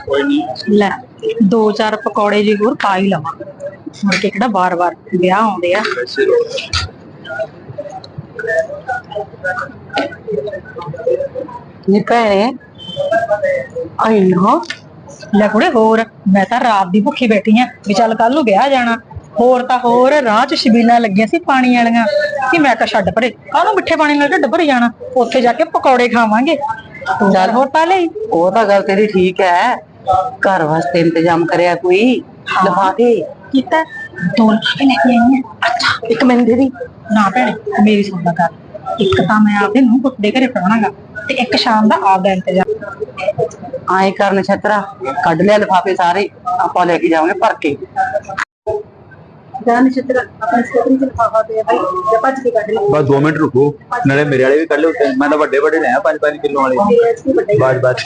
ਕੋਈ ਨਹੀਂ ਲੈ ਦੋ ਚਾਰ ਪਕੌੜੇ ਜੀ ਹੋਰ ਪਾ ਹੀ ਲਵਾਂ। ਮੁੜ ਕੇ ਕਿਹੜਾ ਵਾਰ-ਵਾਰ ਵਿਆਹ ਆਉਂਦੇ ਆ। ਨੀ ਭੈਣੇ ਆਈ ਨਾ ਲੈ ਕੁੜੇ ਹੋਰ ਮੈਂ ਤਾਂ ਰਾਤ ਦੀ ਭੁੱਖੀ ਬੈਠੀ ਆ ਵੀ ਚੱਲ ਕੱਲ ਨੂੰ ਵਿਆਹ ਜਾਣਾ। ਹੋਰ ਤਾਂ ਹੋਰ ਰਾਹ 'ਚ ਛਬੀਲਾਂ ਲੱਗੀਆਂ ਸੀ ਪਾਣੀ ਵਾਲੀਆਂ। ਕਿ ਮੈਂ ਤਾਂ ਛੱਡ ਪਰੇ ਕਾਹਨੂੰ ਮਿੱਠੇ ਪਾਣੀ ਨਾਲ ਢਿੱਡ ਭਰ ਜਾਣਾ ਉੱਥੇ ਜਾ ਕੇ ਪਕੌੜੇ ਖਾਵਾਂਗੇ। ਤੂੰ ਚੱਲ ਹੋਰ ਪਾ ਲਈ। ਉਹ ਤਾਂ ਗੱਲ ਤੇਰੀ ਠੀਕ ਹੈ ਘਰ ਵਾਸਤੇ ਇੰਤਜ਼ਾਮ ਕਰਿਆ ਕੋਈ? ਲਿਫਾਫੇ ਕੀਤਾ। ਦੋ ਲਿਫਾਫੇ ਲੈ ਕੇ ਆਈ ਆ। ਅੱਛਾ। ਇੱਕ ਮੈਨੂੰ ਦੇ ਦੀ। ਨਾ ਭੈਣੇ ਮੇਰੀ ਸੁਣਦਾ ਕਰ ਇੱਕ ਤਾਂ ਮੈਂ ਆਪਦੇ ਨੂੰ ਕੁੱਟਦੇ ਘਰੇ ਪੜਾਉਣਾਗਾ ਤੇ ਇੱਕ ਸ਼ਾਮ ਦਾ ਆਪਦਾ ਇੰਤਜ਼ਾਮ। ਆਏ ਕਰਨ ਛਤਰਾ ਕੱਢ ਲਿਆ ਲਿਫਾਫੇ ਸਾਰੇ ਆਪਾਂ ਲੈ ਕੇ ਜਾਵਾਂਗੇ ਭਰ ਕੇ। ਜਾਨ ਚਿੱਤਰ ਆਪਣੇ ਸਕੂਟਰੀ ਚ ਲਿਫਾਫਾ ਪਿਆ ਭਾਈ ਜੇ ਭੱਜ ਕੇ ਕੱਢ ਲਈ। ਬਸ 2 ਮਿੰਟ ਰੁਕੋ ਨਾਲੇ ਮੇਰੇ ਵਾਲੇ ਵੀ ਕੱਢ ਲਿਓ ਮੈਂ ਤਾਂ ਵੱਡੇ ਵੱਡੇ ਲੈ ਆ 5-5 ਕਿਲੋ ਵਾਲੇ। ਭੱਜ ਭੱਜ